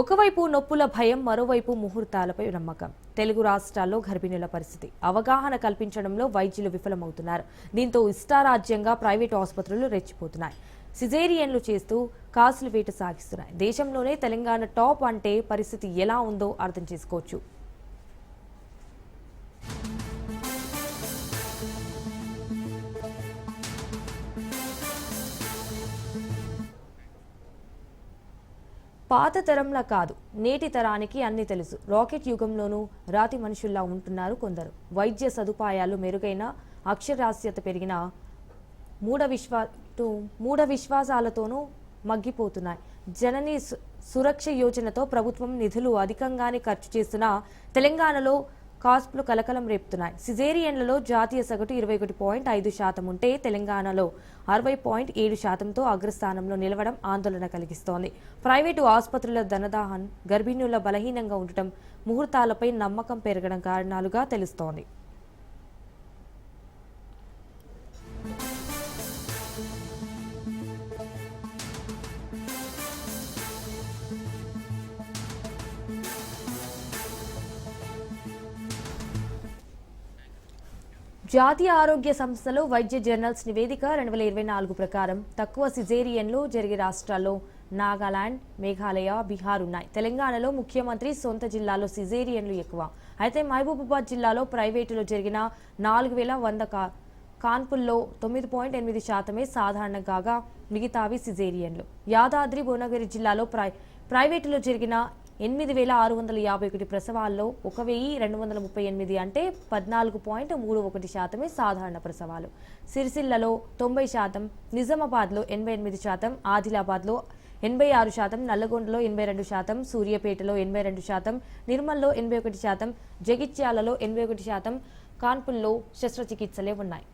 ఒకవైపు నొప్పుల భయం మరోవైపు ముహూర్తాలపై నమ్మకం. తెలుగు రాష్ట్రాల్లో గర్భిణుల పరిస్థితి. అవగాహన కల్పించడంలో వైద్యులు విఫలమవుతున్నారు. దీంతో ఇష్టారాజ్యంగా ప్రైవేటు ఆసుపత్రులు రెచ్చిపోతున్నాయి. సిజేరియన్లు చేస్తూ కాసులు వేట సాగిస్తున్నాయి. దేశంలోనే తెలంగాణ టాప్ అంటే పరిస్థితి ఎలా ఉందో అర్థం చేసుకోవచ్చు. పాత తరంలా కాదు నేటి తరానికి అన్ని తెలుసు. రాకెట్ యుగంలోనూ రాతి మనుషుల్లా ఉంటున్నారు కొందరు. వైద్య సదుపాయాలు మెరుగైన అక్షరాస్యత పెరిగిన మూఢ విశ్వా మూఢ విశ్వాసాలతోనూ మగ్గిపోతున్నాయి. జనని సు- సురక్ష యోజనతో ప్రభుత్వం నిధులు అధికంగానే ఖర్చు చేస్తున్నా తెలంగాణలో కాస్పులు కలకలం రేపుతున్నాయి. సిజేరియన్లలో జాతీయ సగటు ఇరవై ఒకటి పాయింట్ ఐదు శాతం ఉంటే తెలంగాణలో అరవై పాయింట్ ఏడు శాతంతో అగ్రస్థానంలో నిలవడం ఆందోళన కలిగిస్తోంది. ప్రైవేటు ఆసుపత్రుల ధనదాహం గర్భిణుల బలహీనంగా ఉండటం ముహూర్తాలపై నమ్మకం పెరగడం కారణాలుగా తెలుస్తోంది. జాతీయ ఆరోగ్య సంస్థలో వైద్య జర్నల్స్ నివేదిక రెండు వేల ఇరవై నాలుగు ప్రకారం తక్కువ సిజేరియన్లు జరిగే రాష్ట్రాల్లో నాగాలాండ్ మేఘాలయ బీహార్ ఉన్నాయి. తెలంగాణలో ముఖ్యమంత్రి సొంత జిల్లాలో సిజేరియన్లు ఎక్కువ. అయితే మహబూబాబాద్ జిల్లాలో ప్రైవేటులో జరిగిన నాలుగు వేల వంద కా కాన్పుల్లో తొమ్మిది పాయింట్ ఎనిమిది శాతమే సాధారణ కాగా మిగతావి సిజేరియన్లు. యాదాద్రి భువనగిరి జిల్లాలో ప్రై ప్రైవేటులో జరిగిన ఎనిమిది వేల ఆరు వందల యాభై ఒకటి ప్రసవాల్లో ఒక వెయ్యి రెండు వందల ముప్పై ఎనిమిది అంటే పద్నాలుగు పాయింట్ మూడు ఒకటి శాతమే సాధారణ ప్రసవాలు. సిరిసిల్లలో తొంభై శాతం నిజామాబాద్లో ఎనభై ఎనిమిది శాతం ఆదిలాబాద్లో ఎనభై ఆరు శాతం నల్లగొండలో ఎనభై రెండు శాతం సూర్యాపేటలో ఎనభై రెండు శాతం నిర్మల్లో ఎనభై ఒకటి శాతం జగిత్యాలలో ఎనభై ఒకటి శాతం కాన్పుల్లో శస్త్రచికిత్సలే ఉన్నాయి.